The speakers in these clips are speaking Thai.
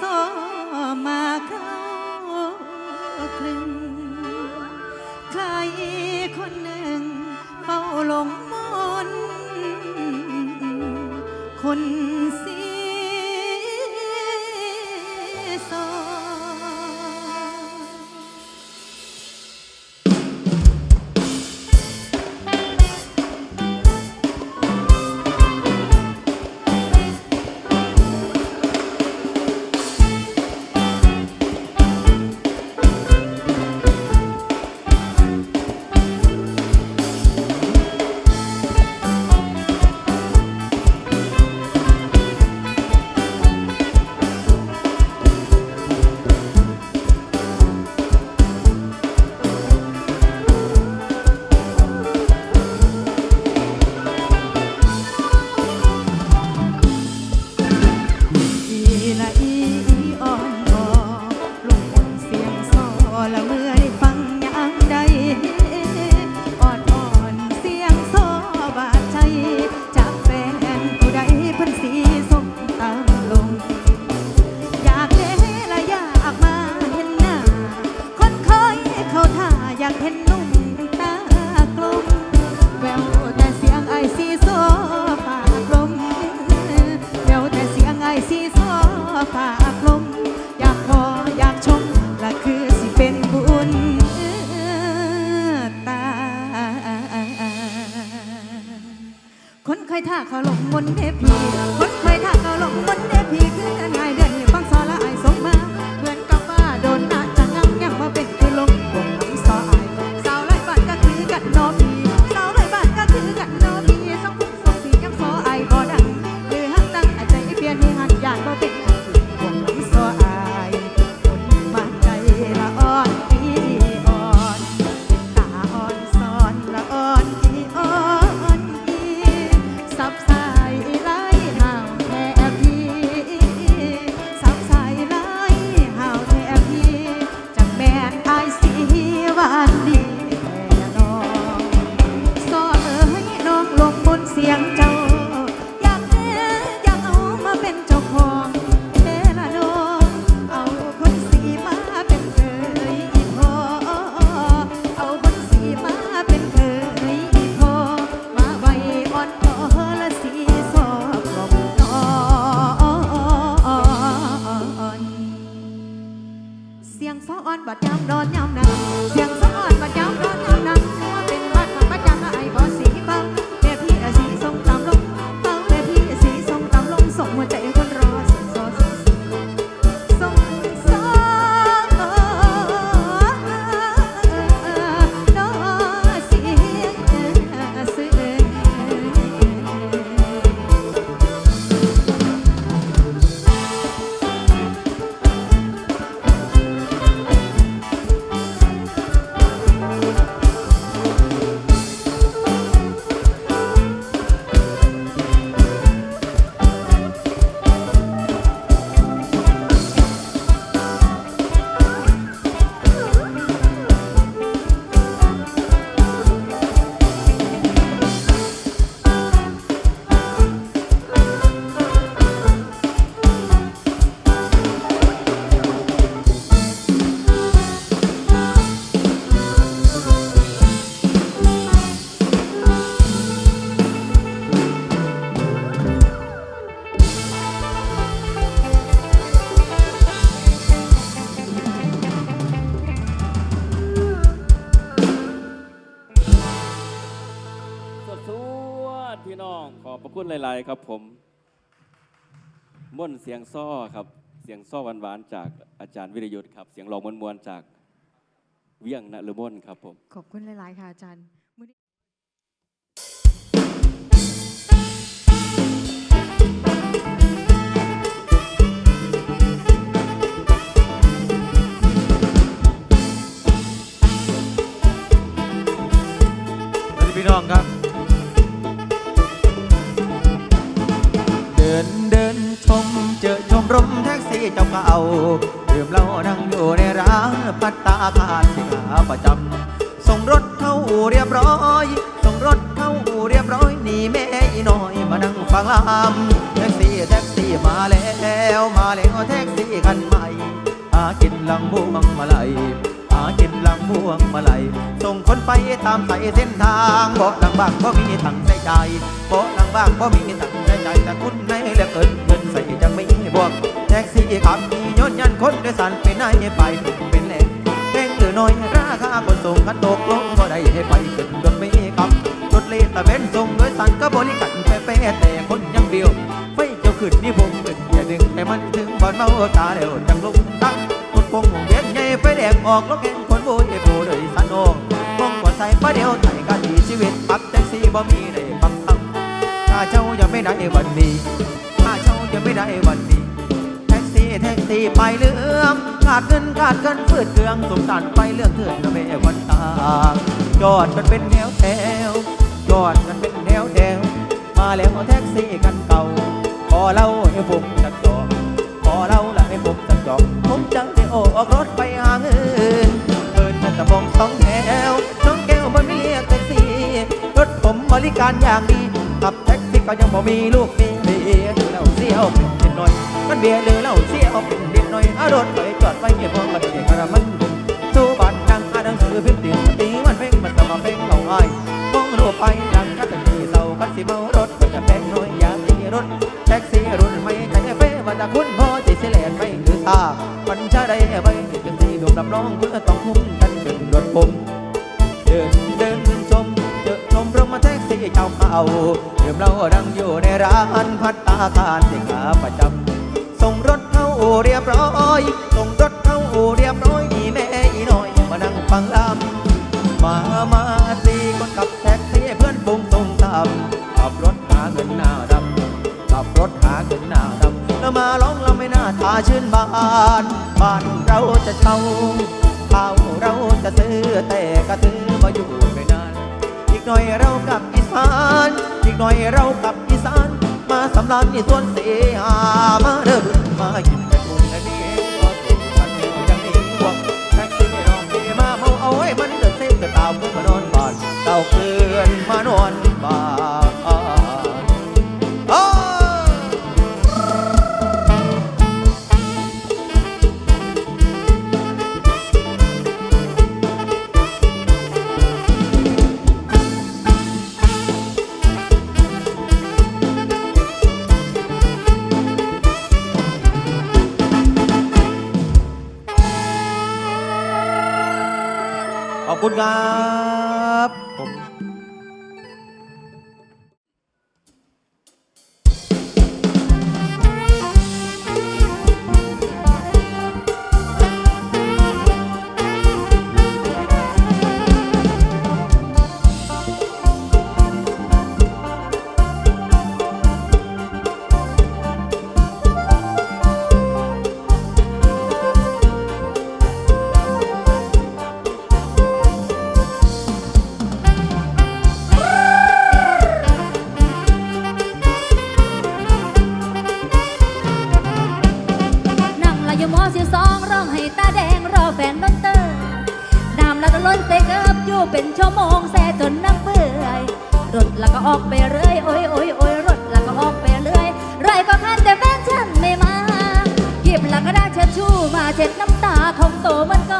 ซอมาเข้าคลึงใครคนหนึ่งเฝ้าลงมนคน ทวดพี่น้องขอบพระคุณหลาย ๆ ครับผมม่นเสียงซ้อครับ เสียงซ้อหวานๆจากอาจารย์วิรยุทธ์ครับ เสียงร้องมวลๆจากเวียงนฤมลครับผม ขอบคุณหลาย ๆ ค่ะอาจารย์พี่น้องครับ รมแท็กซี่เจ้าเก่าดื่มเหล้านั่งอยู่ในร้านพัตตาคาสิขาประจำส่งรถเข้าอู่เรียบร้อย ส่งรถเข้าอู่เรียบร้อยนี่แม่อีน้อยมานั่งฟังลำแท็กซี่แท็กซี่มาแล้วมาแล้วแท็กซี่คันใหม่หากินลังบวงมาลัยหากินลังบวงมาลัยส่งคนไปตามสายเส้นทางบาะหลังบ้างก็มีถังใส่ใจบาะหลังบ้างก็มีถังใส่ใจแต่คุณในเหลือเกินเงินใส วกแท็กซี่ขับมียนยันคนโดยสารไปไหนไป เป็นแหล่งแพงหรือน้อยราคาขนส่งกันตกลงก็ได้ให้ไปขึ้นรถเมล์ครับรถเลตะเวนส่งโดยสารก็บริการเป๊ะแต่คนยังเบี้ยวไฟเจ้าขึ้นนี่ผมเป็นอย่าดึงให้มันถึงบอนเมาตาเดียวจังลงตั้งคนคงหงเวียนใหญ่ไฟแดงออกรถเก่งคนโบยโบเลยสันโอมองว่าใส่ประเดียวไถ่กันดีชีวิตปักแท็กซี่บ่มีได้ปังตังถ้าเจ้ายังไม่ได้วันนี้ถ้าเจ้ายังไม่ได้วัน แท็กซี่ไปเรื่องขาดเงินขาดเงินฝืดเครื่องสงสารไปเรื่องเถื่อนนะแม่วันตาจอดกันเป็นแถวแถวจอดกันเป็นแถวแถวมาแล้วแท็กซี่กันเก่าขอเล่าให้ผมจักจองขอเล่าละให้ผมจักจองผมจังได้ออกรถไปหาเงินเอินแต่ตะบองสองแถวน้องแก้วมันไม่เรียกแท็กซี่รถผมบริการอย่างดีขับแท็กซี่ก็ยังบ่มีลูกมีเมียหรือเหล่าเสียวเป็น น่อยมันเบียร์หรือเหล่าเสียวเป็นเด็ดหน่อยอารถไปจอดไว้เงียบมองกันเด็กกระมันสู้บ้านดังอานหนังสือพิมพ์ตีตีมันเพ่งมันสมาเพ่งเหล่าอ้ายมองรูปไปดังก็จะมีเสาคันสิเมารถก็จะแพงน้อยอย่าตีรถแท็กซี่รุ่นไม่ใจเฟ้ว่าจะคุณพอจิเสลนไม่หรือซามันจะได้ไปแท็กซี่ดวงรับรองเพื่อต้องคุ้มกันเป็นรถผมเดินเดินชมเจอชมรถมาแท็กซี่เจ้าเก่าเดิมเราดังอยู่ในร้านพัตตาคาร อยส่งรถเข้าอู่เรียบร้อยนี่แม่อีน้อย มานั่งฟังลำมามาสีคนขับแท็กซี่เพื่อนปุงส่งตามขับรถหาเงินหน้าดำขับรถหาเงินหน้าดำแล้วมาร้องเราไม่น่าทาชื่นบานบ้านเราจะเช่าข้าเราจะซื้อแต่ก็ถือมาอยู่ไม่นานอีกหน่อยเรากลับอีสาน อีกหน่อยเรากลับอีสาน มาสำราญที่สวนเสีย คุณครับ เช็ดน้ำตาของโตมันก็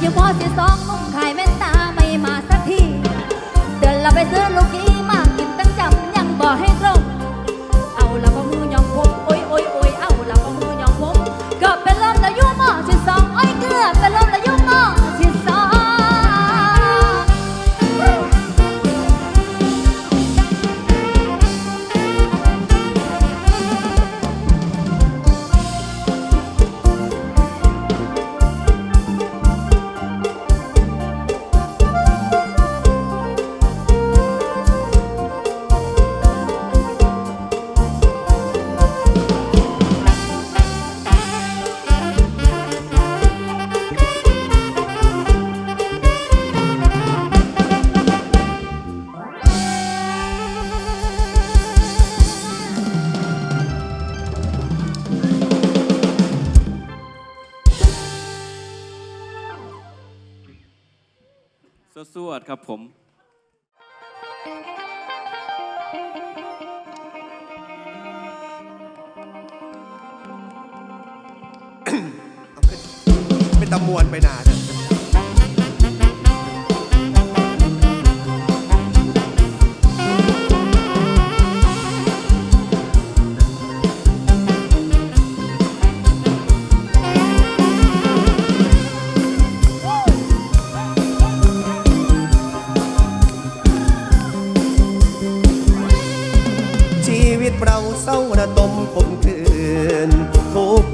อยู่พอสิสองนุ่มขายแม่นตาไม่มาสักที เดินเราไปซื้อลูกกี้ สวดๆครับผมเป็นตำมวนไปนานอ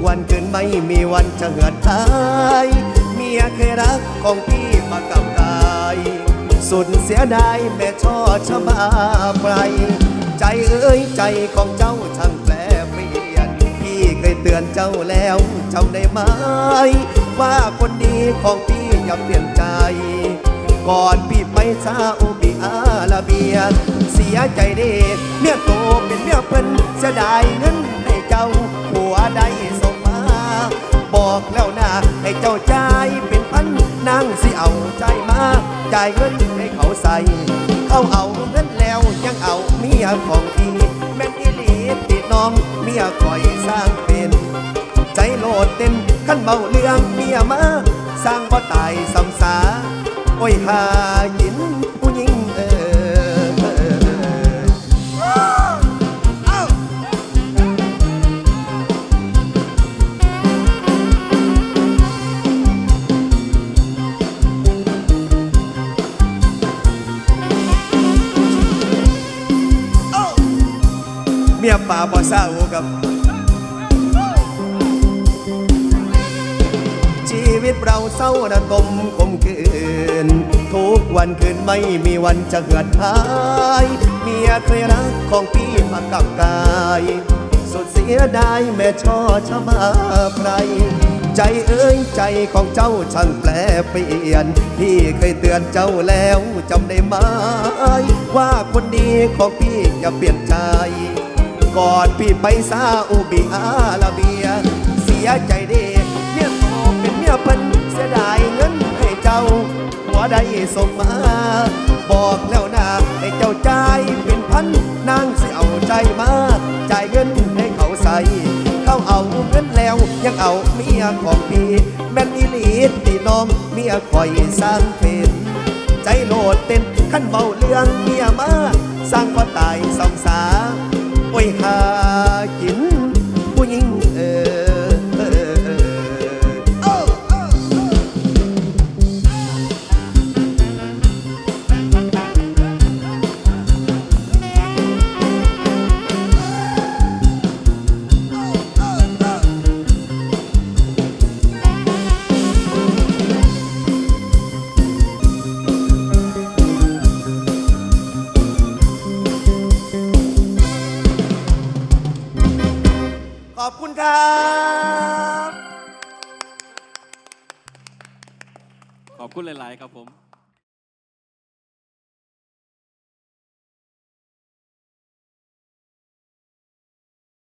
วันคืนไม่มีวันจะเหือดหายเมียเคยรักของพี่มากับกายสุดเสียดายแม่ช่อชะบาไปใจเอ้ยใจของเจ้าช่างแปลเปลี่ยน พี่เคยเตือนเจ้าแล้วเจ้าได้ไหมว่าคนดีของพี่อย่าเปลี่ยนใจ ก่อนพี่ไปซาอุบิอาระเบีย เสียใจเด็ดเมียโตเป็นเมียเพิ่นเสียดายเงินให้เจ้า อกแล้วนะให้เจ้าใจายเป็นพันนางสิเอาใจมาจ่ายเงินให้เขาใส่เขาเอาเงินแล้วยังเอาเมียของพี่แม่นอีหลีติดน้องเมียคอยสร้างเป็น ใจโลดเต้นขั้นเบาเรื่องเมียมาสร้างบ่ตายสำสาโอ้ยหาหยินผู้หญิง ป่าบ่เศร้ากับ ชีวิตเราเศร้าระกมคมคืน ทุกวันคืนไม่มีวันจะเหือดหาย เมียเคยรักของพี่มากับกาย สุดเสียดายแม่ช่อชะมาไพรใจเอ้ยใจของเจ้าช่างแปลเปลี่ยน พี่เคยเตือนเจ้าแล้วจำได้ไหมว่าคนดีของพี่อย่าเปลี่ยนใจ ก่อนพี่ไปซาอุบิอาระเบีย เสียใจเด็ดเมียโตเป็นเมียเพิ่นเสียดายเงินให้เจ้าหัวได้ส่งมา บอกแล้วนะให้เจ้าใจเป็นพันนางสิเอาใจมาจ่ายเงินให้เขาใส่เขาเอาเงินแล้วยังเอาเมียของพี่แม่นอีหลีตีน้องเมียคอยสร้างเป็นใจโลดเต้นขั้นเบาเรื่องเมียมาสร้างก็ตายสองสา โอ้ยหากินผู้หญิง